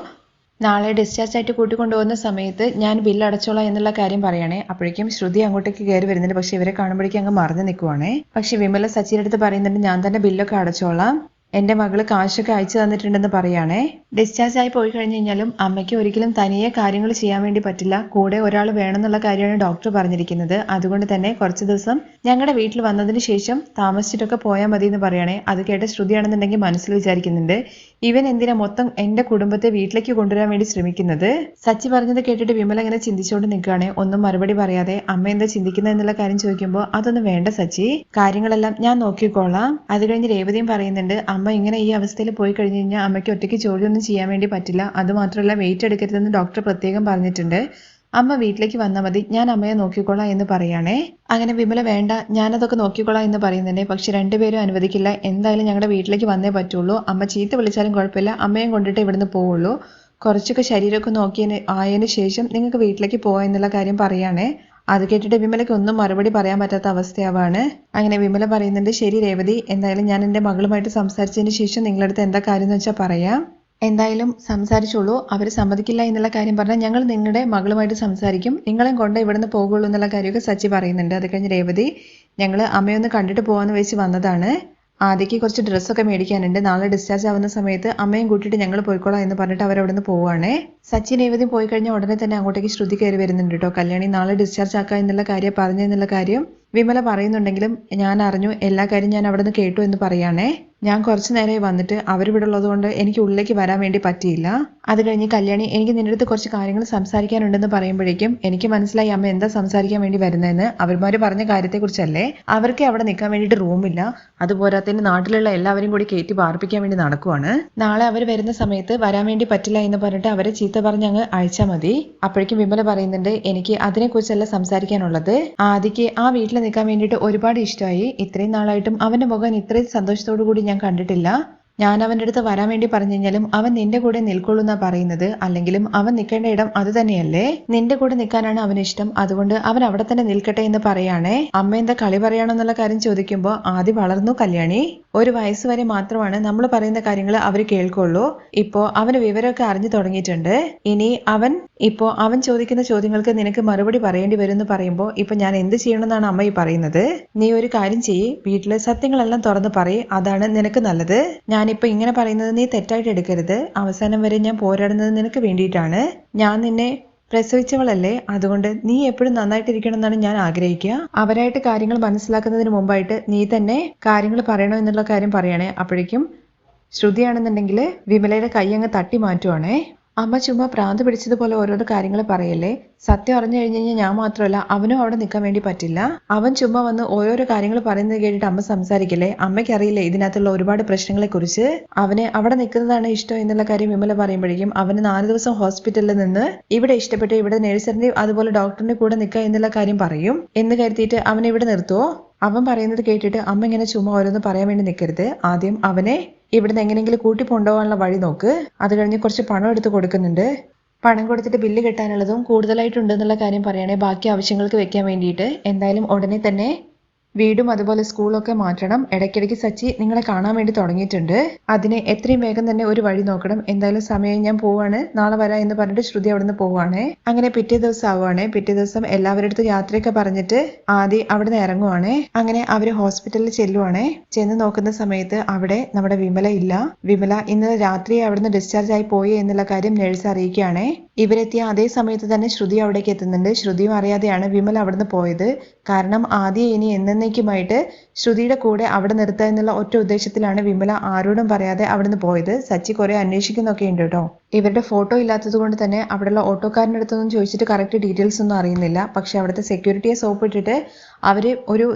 നാളെ ഡിസ്ചാർജ് ആയിട്ട് കൂട്ടിക്കൊണ്ടുപോകുന്ന സമയത്ത് ഞാൻ ബില്ല് അടച്ചോളാം എന്നുള്ള കാര്യം പറയണേ. അപ്പോഴേക്കും ശ്രുതി അങ്ങോട്ടേക്ക് കയറി വരുന്നുണ്ട്. പക്ഷെ ഇവരെ കാണുമ്പോഴേക്കും അങ്ങ് മറന്നു നിൽക്കുവാണേ പക്ഷെ വിമല സച്ചിയുടെ അടുത്ത് പറയുന്നുണ്ട് ഞാൻ തന്നെ ബില്ലൊക്കെ അടച്ചോളാം. എന്റെ മകൾ കാശൊക്കെ അയച്ചു തന്നിട്ടുണ്ടെന്ന് പറയുകയാണേ ഡിസ്ചാർജ് ആയി പോയി കഴിഞ്ഞ് കഴിഞ്ഞാലും അമ്മയ്ക്ക് ഒരിക്കലും തനിയെ കാര്യങ്ങൾ ചെയ്യാൻ വേണ്ടി പറ്റില്ല. കൂടെ ഒരാൾ വേണമെന്നുള്ള കാര്യമാണ് ഡോക്ടർ പറഞ്ഞിരിക്കുന്നത്. അതുകൊണ്ട് തന്നെ കുറച്ച് ദിവസം ഞങ്ങളുടെ വീട്ടിൽ വന്നതിന് ശേഷം താമസിച്ചിട്ടൊക്കെ പോയാൽ മതി എന്ന് പറയണേ. അത് കേട്ട ശ്രുതിയാണെന്നുണ്ടെങ്കിൽ മനസ്സിൽ വിചാരിക്കുന്നുണ്ട്. ഇവൻ എന്തിനാ മൊത്തം എന്റെ കുടുംബത്തെ വീട്ടിലേക്ക് കൊണ്ടുവരാൻ വേണ്ടി ശ്രമിക്കുന്നത്? സച്ചി പറഞ്ഞത് കേട്ടിട്ട് വിമല ഇങ്ങനെ ചിന്തിച്ചുകൊണ്ട് നിൽക്കുകയാണ്. ഒന്നും മറുപടി പറയാതെ അമ്മ എന്താ ചിന്തിക്കുന്നത് എന്നുള്ള കാര്യം ചോദിക്കുമ്പോൾ അതൊന്നും വേണ്ട സച്ചി. കാര്യങ്ങളെല്ലാം ഞാൻ നോക്കിക്കോളാം. അത് കഴിഞ്ഞ് രേവതിയും പറയുന്നുണ്ട് അമ്മ ഇങ്ങനെ ഈ അവസ്ഥയിൽ പോയി കഴിഞ്ഞ് കഴിഞ്ഞാൽ അമ്മയ്ക്ക് ഒറ്റയ്ക്ക് ജോലിയൊന്നും ചെയ്യാൻ വേണ്ടി പറ്റില്ല. അതുമാത്രമല്ല വെയിറ്റ് എടുക്കരുതെന്ന് ഡോക്ടർ പ്രത്യേകം പറഞ്ഞിട്ടുണ്ട്. അമ്മ വീട്ടിലേക്ക് വന്നാൽ മതി. ഞാൻ അമ്മയെ നോക്കിക്കോളാം എന്ന് പറയുകയാണേ അങ്ങനെ വിമല വേണ്ട ഞാനതൊക്കെ നോക്കിക്കോളാം എന്ന് പറയുന്നുണ്ട്. പക്ഷെ രണ്ടുപേരും അനുവദിക്കില്ല. എന്തായാലും ഞങ്ങളുടെ വീട്ടിലേക്ക് വന്നേ പറ്റുള്ളൂ. അമ്മ ചീത്ത വിളിച്ചാലും കുഴപ്പമില്ല. അമ്മയും കൊണ്ടിട്ട് ഇവിടുന്ന് പോവുള്ളൂ. കുറച്ചൊക്കെ ശരീരമൊക്കെ നോക്കിയതിന് ആയതിനു ശേഷം നിങ്ങൾക്ക് വീട്ടിലേക്ക് പോകാം എന്നുള്ള കാര്യം പറയാണേ. അത് കേട്ടിട്ട് വിമലയ്ക്ക് ഒന്നും മറുപടി പറയാൻ പറ്റാത്ത അവസ്ഥയാവാണ്. അങ്ങനെ വിമല പറയുന്നുണ്ട് ശരി രേവതി എന്തായാലും ഞാൻ എന്റെ മകളുമായിട്ട് സംസാരിച്ചതിന് ശേഷം നിങ്ങളടുത്ത് എന്താ കാര്യം എന്ന് വെച്ചാൽ പറയാം. എന്തായാലും സംസാരിച്ചോളൂ. അവർ സമ്മതിക്കില്ല എന്നുള്ള കാര്യം പറഞ്ഞാൽ ഞങ്ങൾ നിങ്ങളുടെ മകളുമായിട്ട് സംസാരിക്കും. നിങ്ങളെയും കൊണ്ട് ഇവിടുന്ന് പോകുള്ളൂ എന്നുള്ള കാര്യമൊക്കെ സച്ചി പറയുന്നുണ്ട്. അത് കഴിഞ്ഞ് രേവതി ഞങ്ങൾ അമ്മയൊന്ന് കണ്ടിട്ട് പോകാമെന്ന് വെച്ച് വന്നതാണ്. ആദ്യക്ക് കുറച്ച് ഡ്രസ്സൊക്കെ മേടിക്കാനുണ്ട്. നാളെ ഡിസ്ചാർജ് ആവുന്ന സമയത്ത് അമ്മയും കൂട്ടിയിട്ട് ഞങ്ങൾ പോയിക്കോളാം എന്ന് പറഞ്ഞിട്ട് അവിടെ നിന്ന് പോവുകയാണേ സച്ചിൻ ഏവതി പോയി കഴിഞ്ഞാൽ ഉടനെ തന്നെ അങ്ങോട്ടേക്ക് ശ്രുതി കയറി വരുന്നുണ്ട് കേട്ടോ. കല്യാണി നാളെ ഡിസ്ചാർജ് ആക്കുക എന്നുള്ള കാര്യം പറഞ്ഞെന്നുള്ള കാര്യം വിമല പറയുന്നുണ്ടെങ്കിലും ഞാൻ അറിഞ്ഞു. എല്ലാ കാര്യം ഞാൻ അവിടെ നിന്ന് കേട്ടു എന്ന് പറയാണേ. ഞാൻ കുറച്ച് നേരമായി വന്നിട്ട് അവരിവിടെ ഉള്ളതുകൊണ്ട് എനിക്ക് ഉള്ളിലേക്ക് വരാൻ വേണ്ടി പറ്റിയില്ല. അത് കഴിഞ്ഞ് കല്യാണി എനിക്ക് നിന്റെ അടുത്ത് കുറച്ച് കാര്യങ്ങൾ സംസാരിക്കാനുണ്ടെന്ന് പറയുമ്പോഴേക്കും എനിക്ക് മനസ്സിലായി അമ്മ എന്താ സംസാരിക്കാൻ വേണ്ടി വരുന്നതെന്ന്. അവന്മാർ പറഞ്ഞ കാര്യത്തെക്കുറിച്ചല്ലേ? അവർക്ക് അവിടെ നിൽക്കാൻ വേണ്ടിയിട്ട് റൂമില്ല. അതുപോരാത്തതിന് നാട്ടിലുള്ള എല്ലാവരും കൂടി കയറ്റി പാർപ്പിക്കാൻ വേണ്ടി നടക്കുവാണ്. നാളെ അവർ വരുന്ന സമയത്ത് വരാൻ വേണ്ടി പറ്റില്ല എന്ന് പറഞ്ഞിട്ട് അവരെ ചീത്ത പറഞ്ഞ് അങ്ങ് അയച്ചാൽ മതി. അപ്പോഴേക്കും വിമല പറയുന്നുണ്ട് എനിക്ക് അതിനെക്കുറിച്ചല്ല സംസാരിക്കാനുള്ളത്. ആദിക്ക് ആ വീട്ടിൽ നിൽക്കാൻ വേണ്ടിയിട്ട് ഒരുപാട് ഇഷ്ടമായി. ഇത്രയും നാളായിട്ടും അവന്റെ മുഖം ഇത്രയും സന്തോഷത്തോടു കൂടി കണ്ടിട്ടില്ല. ഞാൻ അവന്റെ അടുത്ത് വരാൻ വേണ്ടി പറഞ്ഞു കഴിഞ്ഞാലും അവൻ നിന്റെ കൂടെ നിൽക്കുള്ളൂ എന്നാ പറയുന്നത്. അല്ലെങ്കിലും അവൻ നിൽക്കേണ്ട ഇടം അത് തന്നെയല്ലേ? നിന്റെ കൂടെ നിൽക്കാനാണ് അവന് ഇഷ്ടം. അതുകൊണ്ട് അവൻ അവിടെ തന്നെ നിൽക്കട്ടെ എന്ന് പറയാണേ. അമ്മ എന്താ കളി എന്നുള്ള കാര്യം ചോദിക്കുമ്പോൾ ആദ്യം വളർന്നു കല്യാണി. ഒരു വയസ്സ് വരെ മാത്രമാണ് നമ്മൾ പറയുന്ന കാര്യങ്ങൾ അവർ കേൾക്കുള്ളൂ. ഇപ്പോ അവന് വിവരമൊക്കെ അറിഞ്ഞു തുടങ്ങിയിട്ടുണ്ട്. ഇനി അവൻ ഇപ്പോ അവൻ ചോദിക്കുന്ന ചോദ്യങ്ങൾക്ക് നിനക്ക് മറുപടി പറയേണ്ടി വരും എന്ന് പറയുമ്പോൾ ഇപ്പൊ ഞാൻ എന്ത് ചെയ്യണമെന്നാണ് അമ്മ ഈ പറയുന്നത്? നീ ഒരു കാര്യം ചെയ്യ്. വീട്ടിലെ സത്യങ്ങളെല്ലാം തുറന്ന് പറയ്. അതാണ് നിനക്ക് നല്ലത്. ഞാനിപ്പോ ഇങ്ങനെ പറയുന്നത് നീ തെറ്റായിട്ട് എടുക്കരുത്. അവസാനം വരെ ഞാൻ പോരാടുന്നത് നിനക്ക് വേണ്ടിയിട്ടാണ്. ഞാൻ നിന്നെ പ്രസവിച്ചവളല്ലേ? അതുകൊണ്ട് നീ എപ്പോഴും നന്നായിട്ടിരിക്കണം എന്നാണ് ഞാൻ ആഗ്രഹിക്കുക. അവരായിട്ട് കാര്യങ്ങൾ മനസ്സിലാക്കുന്നതിന് മുമ്പായിട്ട് നീ തന്നെ കാര്യങ്ങൾ പറയണോ എന്നുള്ള കാര്യം പറയണേ അപ്പോഴേക്കും ശ്രുതിയാണെന്നുണ്ടെങ്കിൽ വിമലയുടെ കൈ അങ്ങ് തട്ടി മാറ്റുവാണേ. അമ്മ ചുമ്മാ പ്രാന്ത് പിടിച്ചതുപോലെ ഓരോരോ കാര്യങ്ങൾ പറയല്ലേ? സത്യം അറിഞ്ഞു കഴിഞ്ഞു കഴിഞ്ഞാൽ ഞാൻ മാത്രമല്ല അവനും അവിടെ നിൽക്കാൻ വേണ്ടി പറ്റില്ല. അവൻ ചുമ്മാ വന്ന് ഓരോരോ കാര്യങ്ങൾ പറയുന്നത് കേട്ടിട്ട് അമ്മ സംസാരിക്കില്ലേ? അമ്മയ്ക്ക് അറിയില്ലേ ഇതിനകത്തുള്ള ഒരുപാട് പ്രശ്നങ്ങളെ കുറിച്ച് അവനെ അവിടെ നിൽക്കുന്നതാണ് ഇഷ്ടം എന്നുള്ള കാര്യം വിമല പറയുമ്പോഴേക്കും അവന് നാല് ദിവസം ഹോസ്പിറ്റലിൽ നിന്ന് ഇവിടെ ഇഷ്ടപ്പെട്ട് ഇവിടെ നേഴ്സറിന്റെ അതുപോലെ ഡോക്ടറിന്റെ കൂടെ നിൽക്കുക എന്നുള്ള കാര്യം പറയും. എന്ന് കരുതിയിട്ട് അവനെ ഇവിടെ നിർത്തുവോ? അവൻ പറയുന്നത് കേട്ടിട്ട് അമ്മ ഇങ്ങനെ ചുമ്മാ ഓരോന്ന് പറയാൻ വേണ്ടി നിൽക്കരുത്. ആദ്യം അവനെ ഇവിടുന്ന് എങ്ങനെയെങ്കിലും കൂട്ടി കൊണ്ടുപോകാനുള്ള വഴി നോക്ക്. അത് കഴിഞ്ഞ് കുറച്ച് പണം എടുത്ത് കൊടുക്കുന്നുണ്ട്. പണം കൊടുത്തിട്ട് ബില്ല് കെട്ടാനുള്ളതും കൂടുതലായിട്ടുണ്ടെന്നുള്ള കാര്യം പറയുകയാണെങ്കിൽ ബാക്കി ആവശ്യങ്ങൾക്ക് വെക്കാൻ വേണ്ടിയിട്ട്. എന്തായാലും ഉടനെ തന്നെ വീടും അതുപോലെ സ്കൂളൊക്കെ മാറ്റണം. ഇടയ്ക്കിടയ്ക്ക് സച്ചി നിങ്ങളെ കാണാൻ വേണ്ടി തുടങ്ങിയിട്ടുണ്ട്. അതിന് എത്രയും വേഗം തന്നെ ഒരു വഴി നോക്കണം. എന്തായാലും സമയം ഞാൻ പോവാണ്. നാളെ വരാം എന്ന് പറഞ്ഞിട്ട് ശ്രുതി അവിടുന്ന് പോവാണ്. അങ്ങനെ പിറ്റേ ദിവസം ആവുകയാണ് പിറ്റേ ദിവസം എല്ലാവരുടെ അടുത്ത് യാത്രയൊക്കെ പറഞ്ഞിട്ട് ആദ്യം അവിടുന്ന് ഇറങ്ങുവാണ്. അങ്ങനെ അവർ ഹോസ്പിറ്റലിൽ ചെല്ലുവാണ്. ചെന്ന് നോക്കുന്ന സമയത്ത് അവിടെ നമ്മുടെ വിമല ഇല്ല. വിമല ഇന്നലെ രാത്രി അവിടുന്ന് ഡിസ്ചാർജ് ആയി പോയി എന്നുള്ള കാര്യം നഴ്സ് അറിയിക്കുകയാണ്. ഇവരെത്തിയ അതേ സമയത്ത് തന്നെ ശ്രുതി അവിടേക്ക് എത്തുന്നുണ്ട്. ശ്രുതിയും അറിയാതെയാണ് വിമൽ അവിടുന്ന് പോയത്. കാരണം ആദ്യം ഇനി എന്നേക്കുമായിട്ട് ശ്രുതിയുടെ കൂടെ അവിടെ നിർത്തുക എന്നുള്ള ഒറ്റ ഉദ്ദേശത്തിലാണ് വിമല ആരോടും പറയാതെ അവിടുന്ന് പോയത്. സച്ചി കുറെ അന്വേഷിക്കുന്നൊക്കെ ഉണ്ട് കേട്ടോ. ഇവരുടെ ഫോട്ടോ ഇല്ലാത്തത് കൊണ്ട് തന്നെ അവിടെയുള്ള ഓട്ടോക്കാരന്റെ അടുത്തൊന്നും ചോദിച്ചിട്ട് കറക്റ്റ് ഡീറ്റെയിൽസ് ഒന്നും അറിയുന്നില്ല. പക്ഷെ അവിടുത്തെ സെക്യൂരിറ്റിയെ സോപ്പിട്ടിട്ട് അവർ ഒരു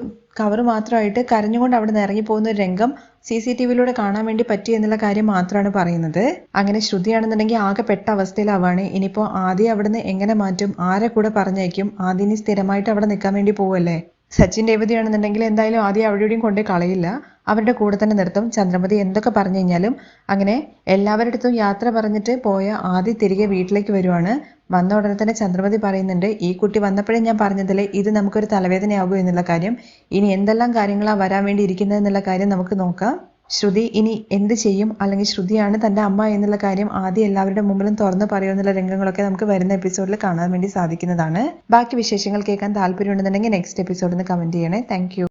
കവർ മാത്രമായിട്ട് കരഞ്ഞുകൊണ്ട് അവിടെ നിന്ന് ഇറങ്ങി പോകുന്ന ഒരു രംഗം സി സി ടി വിയിലൂടെ കാണാൻ വേണ്ടി പറ്റി എന്നുള്ള കാര്യം മാത്രമാണ് പറയുന്നത്. അങ്ങനെ ശ്രുതിയാണെന്നുണ്ടെങ്കിൽ ആകെ പെട്ട അവസ്ഥയിലാവാണ്. ഇനിയിപ്പോൾ ആദ്യം അവിടുന്ന് എങ്ങനെ മാറ്റും? ആരെ കൂടെ പറഞ്ഞയക്കും? ആദ്യം സ്ഥിരമായിട്ട് അവിടെ നിൽക്കാൻ വേണ്ടി പോവല്ലേ? സച്ചിൻ രേവതിയാണെന്നുണ്ടെങ്കിൽ എന്തായാലും ആദ്യം അവിടെയും കൊണ്ട് കളയില്ല. അവരുടെ കൂടെ തന്നെ നിർത്തും. ചന്ദ്രമതി എന്തൊക്കെ പറഞ്ഞു കഴിഞ്ഞാലും അങ്ങനെ എല്ലാവരുടെ അടുത്തും യാത്ര പറഞ്ഞിട്ട് പോയ ആദ്യം തിരികെ വീട്ടിലേക്ക് വരുവാണ്. വന്ന ഉടനെ തന്നെ ചന്ദ്രമതി പറയുന്നുണ്ട് ഈ കുട്ടി വന്നപ്പോഴേ ഞാൻ പറഞ്ഞതല്ലേ ഇത് നമുക്കൊരു തലവേദനയാകൂ എന്നുള്ള കാര്യം. ഇനി എന്തെല്ലാം കാര്യങ്ങളാണ് വരാൻ വേണ്ടി ഇരിക്കുന്നത് എന്നുള്ള കാര്യം നമുക്ക് നോക്കാം. ശ്രുതി ഇനി എന്ത് ചെയ്യും? അല്ലെങ്കിൽ ശ്രുതിയാണ് തന്റെ അമ്മ എന്നുള്ള കാര്യം ആദ്യം എല്ലാവരുടെ മുമ്പിലും തുറന്ന് പറയുമെന്നുള്ള രംഗങ്ങളൊക്കെ നമുക്ക് വരുന്ന എപ്പിസോഡിൽ കാണാൻ വേണ്ടി സാധിക്കുന്നതാണ്. ബാക്കി വിശേഷങ്ങൾ കേൾക്കാൻ താല്പര്യമുണ്ടെന്നുണ്ടെങ്കിൽ നെക്സ്റ്റ് എപ്പിസോഡിൽ കമന്റ് ചെയ്യണേ. താങ്ക്